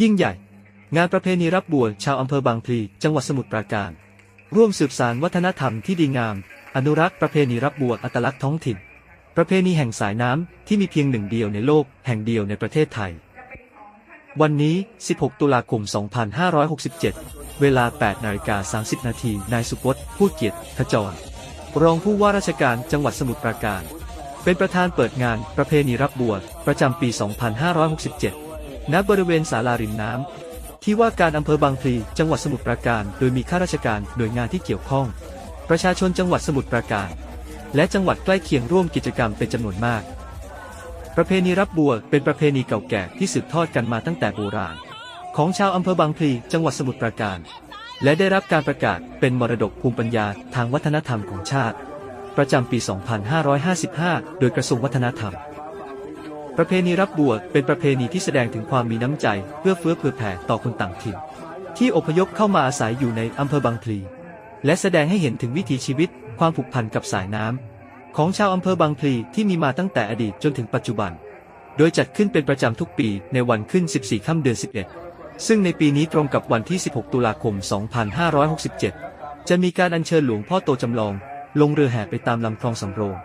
ยิ่งใหญ่ งานประเพณีรับบัวชาวอำเภอบางพลีจังหวัดสมุทรปราการ ร่วมสืบสานวัฒนธรรมที่ดีงาม อนุรักษ์ประเพณีรับบัวอัตลักษณ์ท้องถิ่น ประเพณีแห่งสายน้ำที่มีเพียงหนึ่งเดียวในโลกแห่งเดียวในประเทศไทย วันนี้ 16 ตุลาคม 2567 เวลา 8 นาฬิกา 30 นาที นายสุพจน์พูดเกียรติขจร รองผู้ว่าราชการจังหวัดสมุทรปราการ เป็นประธานเปิดงานประเพณีรับบัวประจำปี 2567 ณ บริเวณศาลาริมน้ำ ที่ว่าการอำเภอบางพลี จังหวัดสมุทรปราการ โดยมีข้าราชการหน่วยงานที่เกี่ยวข้อง ประชาชนจังหวัดสมุทรปราการ และจังหวัดใกล้เคียงร่วมกิจกรรมเป็นจำนวนมาก ประเพณีรับบัวเป็นประเพณีเก่าแก่ที่สืบทอดกันมาตั้งแต่โบราณ ของชาวอำเภอบางพลี จังหวัดสมุทรปราการ และได้รับการประกาศเป็นมรดกภูมิปัญญาทางวัฒนธรรมของชาติ ประจำปี 2555 โดยกระทรวงวัฒนธรรม ประเพณีรับบัวเป็นประเพณีที่แสดงถึงความมีน้ำใจเพื่อเฟื้อเผื่อแผ่ต่อคนต่างถิ่น ที่อพยพเข้ามาอาศัยอยู่ในอำเภอบางพลี และแสดงให้เห็นถึงวิถีชีวิต ความผูกพันกับสายน้ำของชาวอำเภอบางพลีที่มีมาตั้งแต่อดีตจนถึงปัจจุบัน โดยจัดขึ้นเป็นประจำทุกปีในวันขึ้น 14 ค่ำเดือน 11 ซึ่งในปีนี้ตรงกับวันที่ 16 ตุลาคม 2567 จะมีการอัญเชิญหลวงพ่อโตจำลอง ลงเรือแห่ไปตามลำคลองสำโรง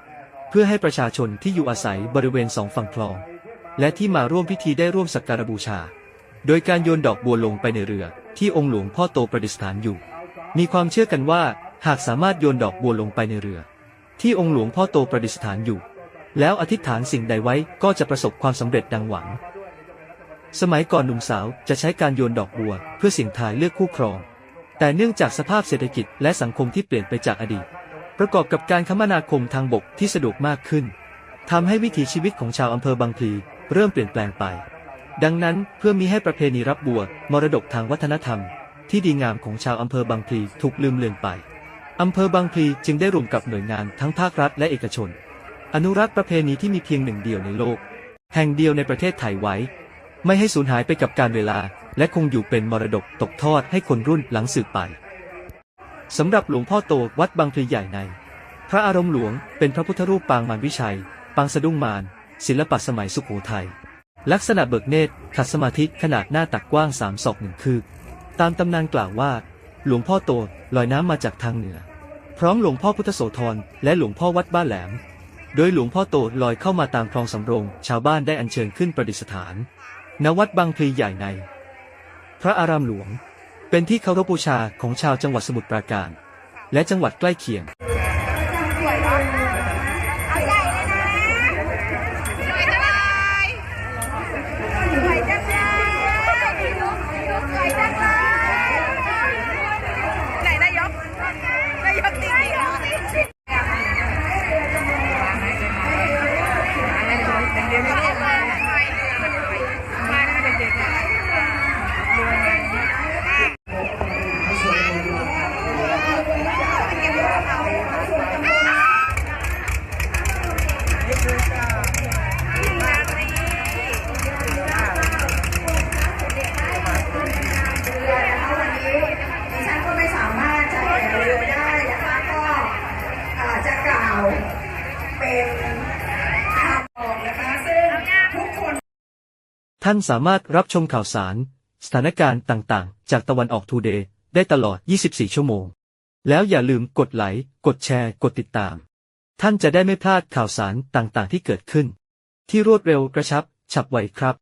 เพื่อให้ประชาชนที่อยู่อาศัยบริเวณสองฝั่งคลอง และที่มาร่วมพิธีได้ร่วมสักการบูชา โดยการโยนดอกบัวลงไปในเรือที่องค์หลวงพ่อโตประดิษฐานอยู่ มีความเชื่อกันว่าหากสามารถโยนดอกบัวลงไปในเรือ ที่องค์หลวงพ่อโตประดิษฐานอยู่ แล้วอธิษฐานสิ่งใดไว้ก็จะประสบความสำเร็จดังหวัง สมัยก่อนหนุ่มสาวจะใช้การโยนดอกบัว เพื่อเสี่ยงทายเลือกคู่ครอง แต่เนื่องจากสภาพเศรษฐกิจและสังคมที่เปลี่ยนไปจากอดีต ประกอบกับการคมนาคมทางบกที่สะดวกมากขึ้นทำให้วิถีชีวิตของชาวอำเภอบางพลีเริ่มเปลี่ยนแปลงไป ดังนั้นเพื่อมีให้ประเพณีรับบัวมรดกทางวัฒนธรรม ที่ดีงามของชาวอำเภอบางพลีถูกลืมเลือนไปอำเภอบางพลีจึงได้รวมกับหน่วยงานทั้งภาครัฐและเอกชน อนุรักษ์ประเพณีที่มีเพียงหนึ่งเดียวในโลก แห่งเดียวในประเทศไทยไว้ ไม่ให้สูญหายไปกับการเวลา และคงอยู่เป็นมรดกตกทอดให้คนรุ่นหลังสืบไป สำหรับหลวงพ่อโตวัดบางพลีใหญ่ใน พระอารมณ์หลวงเป็นพระพุทธรูปปางมารวิชัย ปางสะดุ้งมารศิลปะสมัยสุโขทัยลักษณะเบิกเนตรขัดสมาธิขนาดหน้าตักกว้างสามศอกหนึ่งคืบตามตำนานกล่าวว่า หลวงพ่อโตลอยน้ำมาจากทางเหนือ พร้อมหลวงพ่อพุทธโสธรและหลวงพ่อวัดบ้านแหลม โดยหลวงพ่อโตลอยเข้ามาตามคลองสำโรง ชาวบ้านได้อัญเชิญขึ้นประดิษฐาน ณวัดบางพลีใหญ่ใน พระอารามหลวง เป็นที่เคารพบูชาของชาวจังหวัดสมุทรปราการ และจังหวัดใกล้เคียง เอาใหญ่เลยนะสวยจังเลยสวยจังเลยสวยจังเลยไหนนายกนายกจริงๆเด็กๆมามาเด็กๆ ดิฉันก็ไม่สามารถจะเอ่ยเรือได้นะคะก็อาจจะกล่าวเป็นคำบอกนะคะซึ่งทุกคน ท่านสามารถรับชมข่าวสาร สถานการณ์ต่างๆ จากตะวันออกทูเดย์ได้ตลอด 24 ชั่วโมง แล้วอย่าลืมกดไลค์ กดแชร์ กดติดตาม ท่านจะได้ไม่พลาดข่าวสารต่างๆ ที่เกิดขึ้น ที่รวดเร็วกระชับ ฉับไวครับ